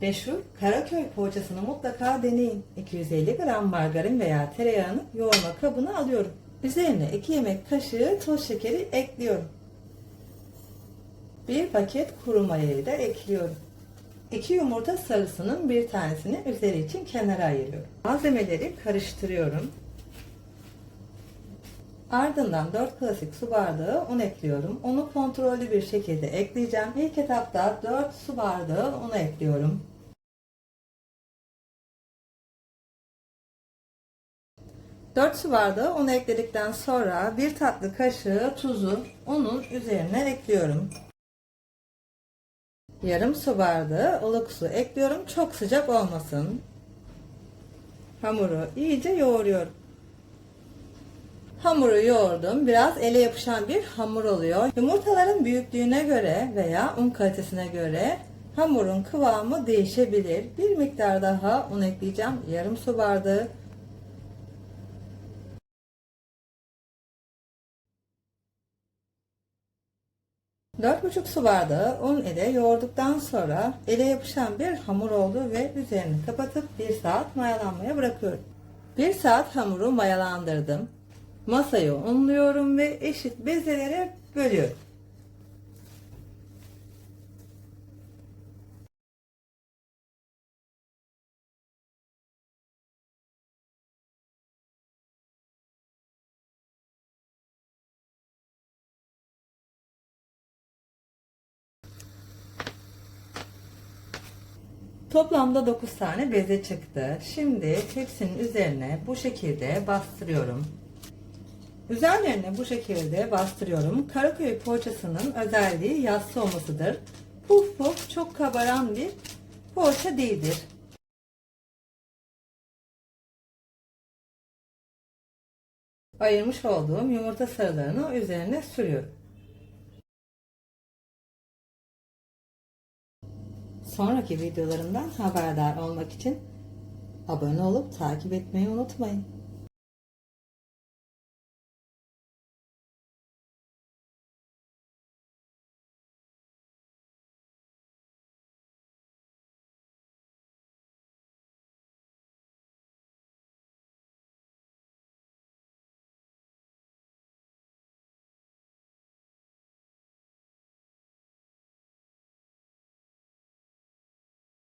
Meşhur Karaköy poğaçasını mutlaka deneyin. 250 gram margarin veya tereyağını yoğurma kabına alıyorum. Üzerine 2 yemek kaşığı toz şekeri ekliyorum. Bir paket kuru mayayı da ekliyorum. 2 yumurta sarısının bir tanesini üzeri için kenara ayırıyorum. Malzemeleri karıştırıyorum. Ardından 4 klasik su bardağı un ekliyorum. Unu kontrollü bir şekilde ekleyeceğim. İlk etapta 4 su bardağı un ekliyorum. Dört su bardağı un ekledikten sonra bir tatlı kaşığı tuzu unun üzerine ekliyorum. Yarım su bardağı ılık su ekliyorum. Çok sıcak olmasın. Hamuru iyice yoğuruyorum. Hamuru yoğurdum. Biraz ele yapışan bir hamur oluyor. Yumurtaların büyüklüğüne göre veya un kalitesine göre hamurun kıvamı değişebilir. Bir miktar daha un ekleyeceğim. Yarım su bardağı. Dört buçuk su bardağı un ile yoğurduktan sonra ele yapışan bir hamur oldu ve üzerini kapatıp bir saat mayalanmaya bırakıyorum. Bir saat hamuru mayalandırdım. Masayı unluyorum ve eşit bezelere bölüyorum. Toplamda 9 tane beze çıktı. Şimdi tepsinin üzerine bu şekilde bastırıyorum. Üzerlerine bu şekilde bastırıyorum. Karaköy poğaçasının özelliği yassı olmasıdır. Puf puf çok kabaran bir poğaça değildir. Ayırmış olduğum yumurta sarılarını üzerine sürüyorum. Sonraki videolarımdan haberdar olmak için abone olup takip etmeyi unutmayın.